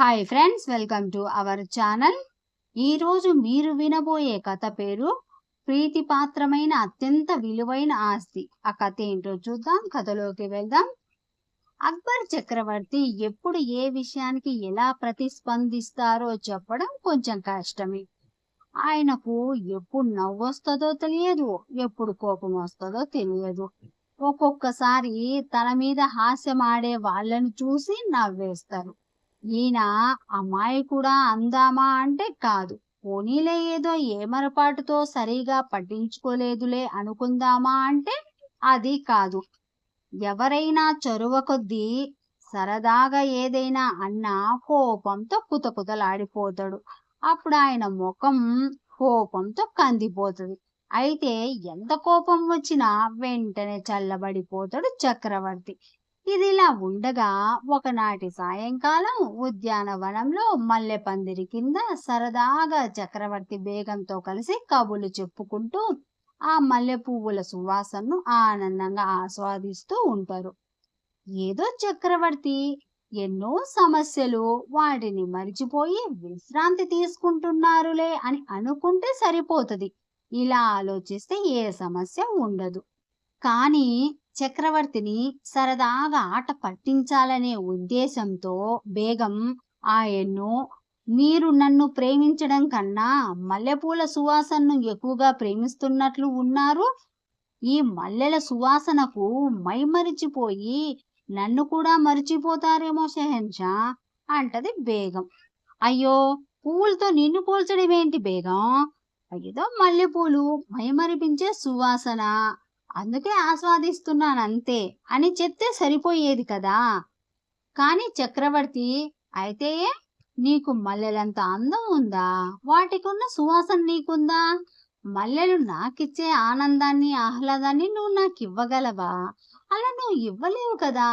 Hi friends welcome to our channel ఈరోజు మీరు వినబోయే కథ పేరు ప్రీతిపాత్రమైన అత్యంత విలువైన ఆస్తి. ఆ కథ ఏంటో చూద్దాం కథలోకి వెళ్దాం. అక్బర్ చక్రవర్తి ఎప్పుడు ఏ విషయానికి ఎలా ప్రతిస్పందిస్తారో చెప్పడం కొంచెం కష్టమే. ఆయనకు ఎప్పుడు నవ్వు వస్తుందో తెలియదు ఎప్పుడు కోపం వస్తుందో తెలియదు. ఒక్కొక్కసారి తన మీద హాస్యమాడే వాళ్ళని చూసి నవ్వేస్తారు. ఈయన అమ్మాయి కూడా అందామా అంటే కాదు. పోనీలే ఏదో ఏమరపాటుతో సరిగా పట్టించుకోలేదులే అనుకుందామా అంటే అది కాదు. ఎవరైనా చొరవ కొద్దీ సరదాగా ఏదైనా అన్నా కోపంతో కుతకుతలాడిపోతాడు అప్పుడు ఆయన ముఖం కోపంతో కందిపోతుంది. అయితే ఎంత కోపం వచ్చినా వెంటనే చల్లబడిపోతాడు చక్రవర్తి. ఇదిలా ఉండగా ఒకనాటి సాయంకాలం ఉద్యానవనంలో మల్లె పందిరి కింద సరదాగా చక్రవర్తి బేగంతో కలిసి కబులు చెప్పుకుంటూ ఆ మల్లె పువ్వుల సువాసనను ఆనందంగా ఆస్వాదిస్తూ ఉంటారు. ఏదో చక్రవర్తి ఎన్నో సమస్యలు వాటిని మరిచిపోయి విశ్రాంతి తీసుకుంటున్నారులే అని అనుకుంటే సరిపోతుంది. ఇలా ఆలోచిస్తే ఏ సమస్య ఉండదు. కానీ చక్రవర్తిని సరదాగా ఆట పట్టించాలనే ఉద్దేశంతో బేగం ఆయన్ను మీరు నన్ను ప్రేమించడం కన్నా మల్లెపూల సువాసనను ఎక్కువగా ప్రేమిస్తున్నట్లు ఉన్నారు. ఈ మల్లెల సువాసనకు మైమరిచిపోయి నన్ను కూడా మరిచిపోతారేమో షెహన్షా అంటది బేగం. అయ్యో పూలతో నిన్ను పోల్చడం ఏంటి బేగం? ఏదో మల్లెపూలు మైమరిపించే సువాసన అందుకే ఆస్వాదిస్తున్నాను అంతే అని చెప్తే సరిపోయేది కదా. కానీ చక్రవర్తి అయితే నీకు మల్లెలంత అందం ఉందా? వాటికున్న సువాసన నీకుందా? మల్లెలు నాకిచ్చే ఆనందాన్ని ఆహ్లాదాన్ని నువ్వు నాకు ఇవ్వగలవా అలా నువ్వు ఇవ్వలేవు కదా.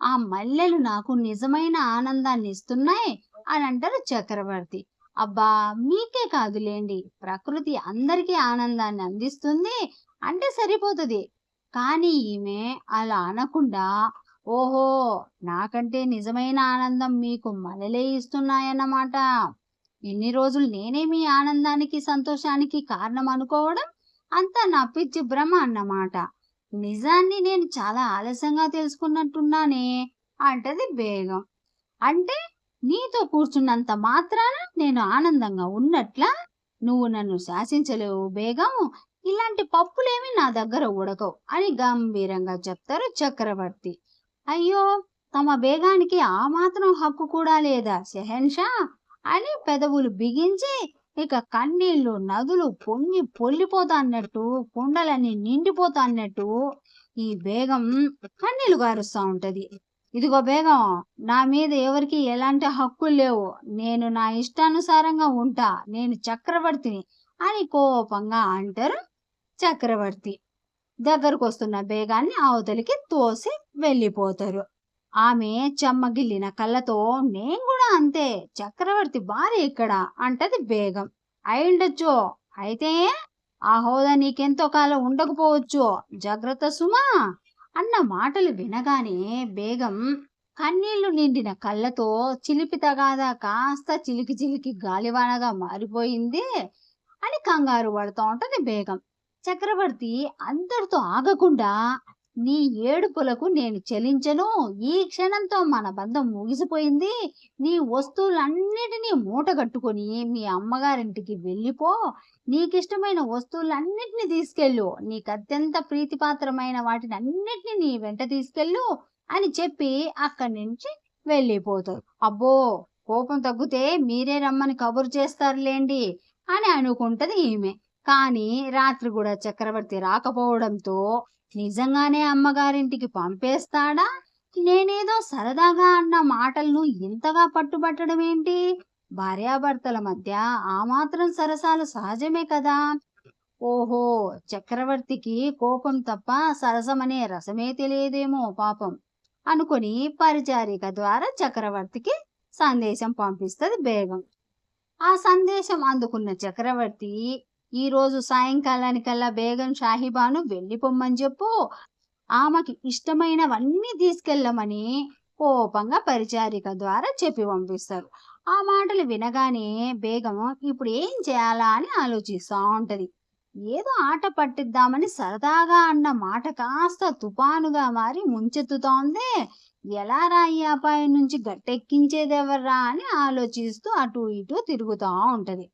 ఆ మల్లెలు నాకు నిజమైన ఆనందాన్ని ఇస్తున్నాయి అని అంటారు చక్రవర్తి. అబ్బా మీకే కాదులేండి. ప్రకృతి అందరికీ ఆనందాన్ని అందిస్తుంది. అంటే సరిపోతుంది. కానీ ఈమె అలా అనకుండా ఓహో నాకంటే నిజమైన ఆనందం మీకు మలలే ఇస్తున్నాయన్నమాట. ఇన్ని రోజులు నేనే మీ ఆనందానికి సంతోషానికి కారణం అనుకోవడం అంతా నా పిచ్చి భ్రమ అన్నమాట. నిజాన్ని నేను చాలా ఆలస్యంగా తెలుసుకున్నట్టున్నానే అంటది బేగం. అంటే నీతో కూర్చున్నంత మాత్రాన నేను ఆనందంగా ఉన్నట్లా? నువ్వు నన్ను శాసించలేవు బేగం. ఇలాంటి పప్పులేమి నా దగ్గర ఉడకవు అని గంభీరంగా చెప్తారు చక్రవర్తి. అయ్యో తమ బేగానికి ఆ మాత్రం హక్కు కూడా లేదా షెహన్షా? అని పెదవులు బిగించి ఇక కన్నీళ్ళు నదులు పొంగి పొల్లిపోతాన్నట్టు కుండలన్నీ నిండిపోతాన్నట్టు ఈ బేగం కన్నీళ్ళు గారుస్తా ఉంటది. ఇదిగో బేగం నా మీద ఎవరికి ఎలాంటి హక్కులు లేవు. నేను నా ఇష్టానుసారంగా ఉంటా నేను చక్రవర్తిని అని కోపంగా అంటారు చక్రవర్తి దగ్గరకు వస్తున్న బేగాన్ని అవతలికి తోసి వెళ్ళిపోతారు. ఆమె చెమ్మగిల్లిన కళ్ళతో నేను కూడా అంతే చక్రవర్తి భార్య ఇక్కడ అంటది బేగం. అయిండొచ్చు అయితే ఆ హోదా నీకెంతో కాలం ఉండకపోవచ్చు జాగ్రత్త సుమా అన్న మాటలు వినగానే బేగం కన్నీళ్ళు నిండిన కళ్ళతో చిలిపి తగాదా కాస్త చిలికి చిలికి గాలివానగా మారిపోయింది అని కంగారు పడుతూ ఉంటది బేగం. చక్రవర్తి అంతటితో ఆగకుండా నీ ఏడుపులకు నేను చెలించను. ఈ క్షణంతో మన బంధం ముగిసిపోయింది. నీ వస్తువులన్నిటినీ మూట కట్టుకొని మీ అమ్మగారింటికి వెళ్ళిపో. నీకిష్టమైన వస్తువులన్నిటిని తీసుకెళ్ళు. నీకు అత్యంత ప్రీతిపాత్రమైన వాటిని అన్నిటిని నీ వెంట తీసుకెళ్ళు అని చెప్పి అక్కడి నుంచి వెళ్ళిపోతారు. అబ్బో కోపం తగ్గితే మీరే రమ్మని కబురు చేస్తారులేండి అని అనుకుంటది ఈమె. కానీ రాత్రి కూడా చక్రవర్తి రాకపోవడంతో నిజంగానే అమ్మగారింటికి పంపేస్తాడా? నేనేదో సరదాగా అన్న మాటలను ఇంతగా పట్టుబట్టడం ఏంటి? భార్యాభర్తల మధ్య ఆ మాత్రం సరసాలు సహజమే కదా? ఓహో చక్రవర్తికి కోపం తప్ప సరసమనే రసమే తెలియదేమో పాపం. అనుకుని పరిచారిక ద్వారా చక్రవర్తికి సందేశం పంపిస్తుంది బేగం. ఆ సందేశం అందుకున్న చక్రవర్తి ఈ రోజు సాయంకాలానికల్లా బేగం షాహిబాను వెళ్ళిపోమ్మని చెప్పు. ఆమెకి ఇష్టమైనవన్నీ తీసుకెళ్ళమని కోపంగా పరిచారిక ద్వారా చెప్పి పంపిస్తారు. ఆ మాటలు వినగానే బేగం ఇప్పుడు ఏం చేయాలా అని ఆలోచిస్తూ ఉంటది. ఏదో ఆట పట్టిద్దామని సరదాగా అన్న మాట కాస్త తుపానుగా మారి ముంచెత్తుతోందే. ఎలా రా ఈ అపాయం నుంచి గట్టెక్కించేదెవర్రా అని ఆలోచిస్తూ అటు ఇటు తిరుగుతూ ఉంటది.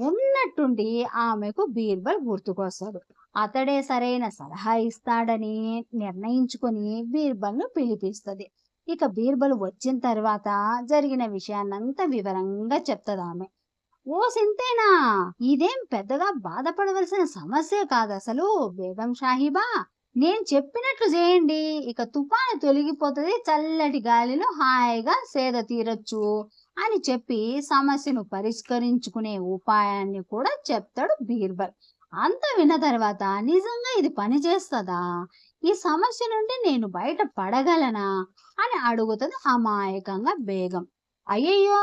ఉన్నట్టుండి ఆమెకు బీర్బల్ గుర్తుకొస్తాడు. అతడే సరైన సలహా ఇస్తాడని నిర్ణయించుకుని బీర్బల్ను పిలిపిస్తుంది. ఇక బీర్బల్ వచ్చిన తర్వాత జరిగిన విషయాన్నంతా వివరంగా చెప్తుంది ఆమె. ఓ సింతేనా ఇదేం పెద్దగా బాధపడవలసిన సమస్య కాదు అసలు బేగం షాహిబా నేను చెప్పినట్లు చేయండి. ఇక తుఫాను తొలగిపోతుంది చల్లటి గాలిలో హాయిగా సేద తీరొచ్చు. అని చెప్పి సమస్యను పరిష్కరించుకునే ఉపాయాన్ని కూడా చెప్తాడు బీర్బల్. అంత విన్న తర్వాత నిజంగా ఇది పనిచేస్తుందా ఈ సమస్య నుండి నేను బయట పడగలనా? అని అడుగుతుంది అమాయకంగా బేగం. అయ్యయ్యో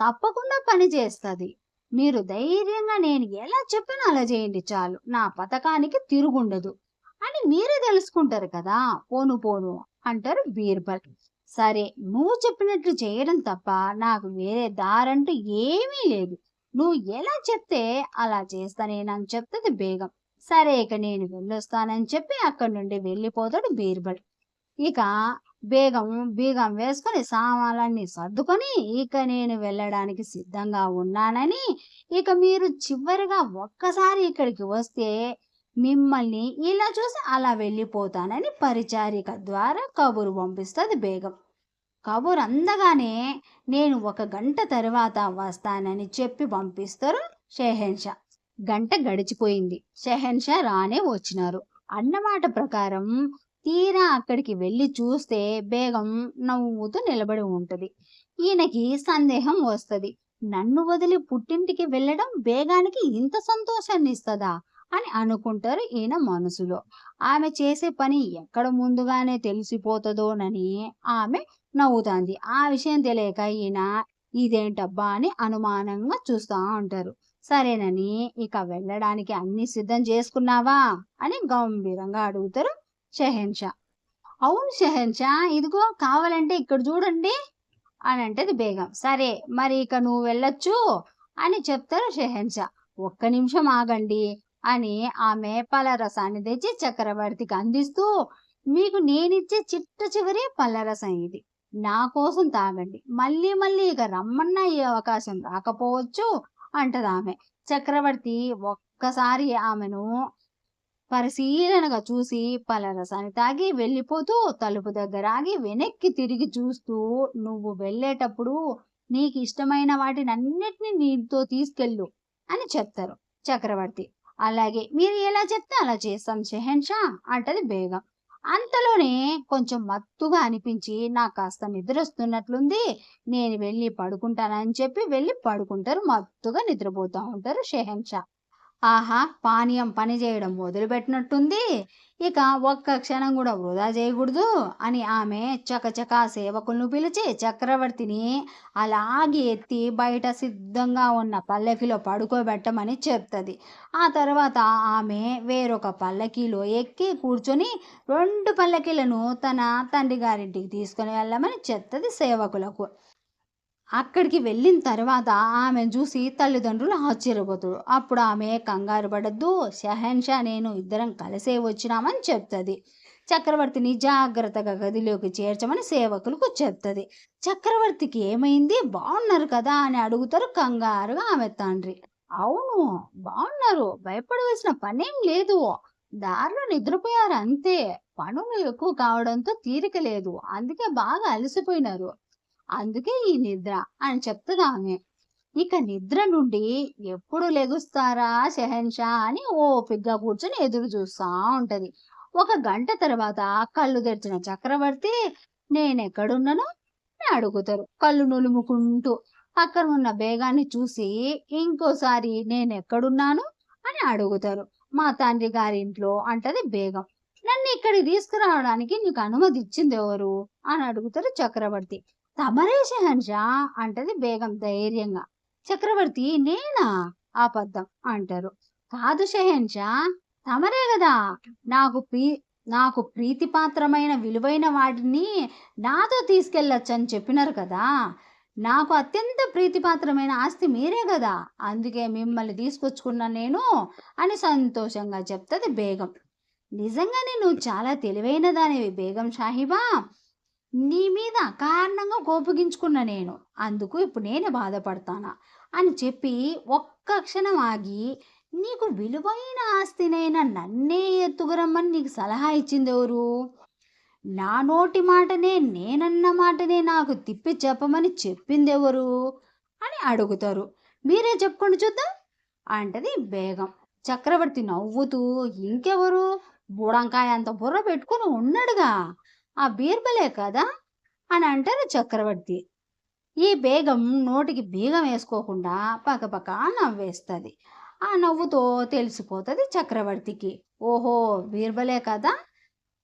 తప్పకుండా పని చేస్తుంది. మీరు ధైర్యంగా నేను ఎలా చెప్పినా అలా చేయండి చాలు. నా పథకానికి తిరుగుండదు. అని మీరే తెలుసుకుంటారు కదా? పోను పోను అంటారు బీర్బల్. సరే నువ్వు చెప్పినట్లు చేయడం తప్ప నాకు వేరే దారంటూ ఏమీ లేదు. నువ్వు ఎలా చెప్తే అలా చేస్తానే నాకు చెప్తుంది బేగం. సరే ఇక నేను వెళ్ళొస్తానని చెప్పి అక్కడి నుండి వెళ్ళిపోతాడు బీర్బల్. ఇక బేగం బీగం వేసుకొని సామాన్లన్నీ సర్దుకొని ఇక నేను వెళ్ళడానికి సిద్ధంగా ఉన్నానని ఇక మీరు చివరిగా ఒక్కసారి ఇక్కడికి వస్తే మిమ్మల్ని ఇలా చూసి అలా వెళ్ళిపోతానని పరిచారిక ద్వారా కబురు పంపిస్తుంది బేగం. కబురు అందగానే నేను ఒక గంట తర్వాత వస్తానని చెప్పి పంపిస్తారు షెహెన్షా. గంట గడిచిపోయింది. షెహెన్షా రానే వచ్చినారు. అన్నమాట ప్రకారం తీరా అక్కడికి వెళ్ళి చూస్తే బేగం నవ్వుతూ నిలబడి ఉంటది. ఈయనకి సందేహం వస్తది. నన్ను వదిలి పుట్టింటికి వెళ్ళడం బేగానికి ఇంత సంతోషాన్ని ఇస్తదా అని అనుకుంటారు ఈయన మనసులో. ఆమె చేసే పని ఎక్కడ ముందుగానే తెలిసిపోతుందోనని ఆమె నవ్వుతుంది. ఆ విషయం తెలియక ఈయన ఇదేంటబ్బా అని అనుమానంగా చూస్తూ ఉంటారు. సరేనని ఇక వెళ్ళడానికి అన్ని సిద్ధం చేసుకున్నావా అని గంభీరంగా అడుగుతారు షహెన్షా. అవును షహెన్షా ఇదిగో కావాలంటే ఇక్కడ చూడండి అని అంటది బేగం. సరే మరి ఇక నువ్వు వెళ్ళొచ్చు అని చెప్తారు షహెన్షా. ఒక్క నిమిషం ఆగండి అని ఆమె పలరసాన్ని తెచ్చి చక్రవర్తికి అందిస్తూ మీకు నేనిచ్చే చిట్ట చివరి పళ్ళరసం ఇది. నా కోసం తాగండి. మళ్ళీ మళ్ళీ ఇక రమ్మన్న ఈ అవకాశం రాకపోవచ్చు అంటది ఆమె. చక్రవర్తి ఒక్కసారి ఆమెను పరిశీలనగా చూసి పలరసాన్ని తాగి వెళ్ళిపోతూ తలుపు దగ్గర ఆగి వెనక్కి తిరిగి చూస్తూ నువ్వు వెళ్ళేటప్పుడు నీకు ఇష్టమైన వాటిని అన్నిటినీ నీతో తీసుకెళ్ళు అని చెప్తారు చక్రవర్తి. అలాగే మీరు ఎలా చెప్తే అలా చేస్తాం షెహెన్షా అంటది బేగం. అంతలోనే కొంచెం మత్తుగా అనిపించి నాకు కాస్త నిద్ర వస్తున్నట్లుంది నేను వెళ్ళి పడుకుంటానని చెప్పి వెళ్ళి పడుకుంటారు. మత్తుగా నిద్రపోతూ ఉంటారు షెహెన్షా ఆహా పానీయం పనిచేయడం మొదలుపెట్టినట్టుంది. ఇక ఒక్క క్షణం కూడా వృధా చేయకూడదు అని ఆమె చకచకా సేవకులను పిలిచి చక్రవర్తిని అలాగే ఎత్తి బయట సిద్ధంగా ఉన్న పల్లకిలో పడుకోబెట్టమని చెప్తుంది. ఆ తర్వాత ఆమె వేరొక పల్లకీలో ఎక్కి కూర్చొని రెండు పల్లకీలను తన తండ్రి గారింటికి తీసుకొని వెళ్ళమని చెప్తుంది సేవకులకు. అక్కడికి వెళ్ళిన తర్వాత ఆమె చూసి తల్లిదండ్రులు ఆశ్చర్యపోతారు. అప్పుడు ఆమె కంగారు పడద్దు షహన్షా నేను ఇద్దరం కలిసే వచ్చినామని చెప్తుంది. చక్రవర్తిని జాగ్రత్తగా గదిలోకి చేర్చమని సేవకులకు చెప్తుంది. చక్రవర్తికి ఏమైంది? బాగున్నారు కదా అని అడుగుతారు కంగారుగా ఆమె తండ్రి. అవును బాగున్నారు భయపడవలసిన పనేం లేదు. దారిలో నిద్రపోయారు అంతే. పనులు ఎక్కువ కావడంతో తీరిక లేదు. అందుకే బాగా అలసిపోయినారు. అందుకే ఈ నిద్ర అని చెప్తుంది ఆమె ఇక నిద్ర నుండి ఎప్పుడు లెగుస్తారా షెహన్షా అని ఓపిగ్గా కూర్చొని ఎదురు చూస్తా ఉంటది. ఒక గంట తర్వాత కళ్ళు తెరిచిన చక్రవర్తి నేనెక్కడున్నానో? అని అడుగుతారు. కళ్ళు నులుముకుంటూ పక్కన ఉన్న బేగాన్ని చూసి ఇంకోసారి నేనెక్కడున్నాను? అని అడుగుతారు. మా తండ్రి గారి ఇంట్లో అంటది బేగం. నన్ను ఇక్కడికి తీసుకురావడానికి నీకు అనుమతి ఇచ్చింది ఎవరు? అని అడుగుతారు చక్రవర్తి. తమరే షహన్షా అంటది బేగం ధైర్యంగా. చక్రవర్తి నేనా అబద్ధం అంటారు. కాదు షహన్షా తమరే కదా నాకు ప్రీ నాకు ప్రీతిపాత్రమైన విలువైన వాటిని నాతో తీసుకెళ్ళొచ్చని చెప్పినారు కదా. నాకు అత్యంత ప్రీతిపాత్రమైన ఆస్తి మీరే కదా అందుకే మిమ్మల్ని తీసుకొచ్చుకున్నా నేను అని సంతోషంగా చెప్తుంది బేగం. నిజంగానే నువ్వు చాలా తెలివైన దానివి బేగం సాహిబా. నీ మీద కారణంగా కోపగించుకున్నా నేను అందుకు ఇప్పుడు నేనే బాధపడతానా? అని చెప్పి ఒక్క క్షణం ఆగి నీకు విలువైన ఆస్తినైనా నన్నే ఎత్తుకురమ్మని నీకు సలహా ఇచ్చింది ఎవరు? నా నోటి మాటనే నేనన్న మాటనే నాకు తిప్పి చెప్పమని చెప్పింది ఎవరు? అని అడుగుతారు. మీరే చెప్పుకోండి చూద్దాం అంటది బేగం. చక్రవర్తి నవ్వుతూ ఇంకెవరు? బుడంకాయ అంత బుర్ర పెట్టుకుని ఉన్నాడుగా. ఆ బీర్బలే కదా? అని అంటారు చక్రవర్తి. ఈ బేగం నోటికి బీగం వేసుకోకుండా పక్కపక్క నవ్వేస్తుంది. ఆ నవ్వుతో తెలిసిపోతుంది చక్రవర్తికి. ఓహో బీర్బలే కదా?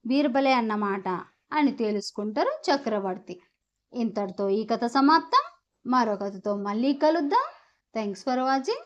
బీర్బలే అన్నమాట అని తెలుసుకుంటారు చక్రవర్తి. ఇంతటితో ఈ కథ సమాప్తం. మరో కథతో మళ్ళీ కలుద్దాం. Thanks for watching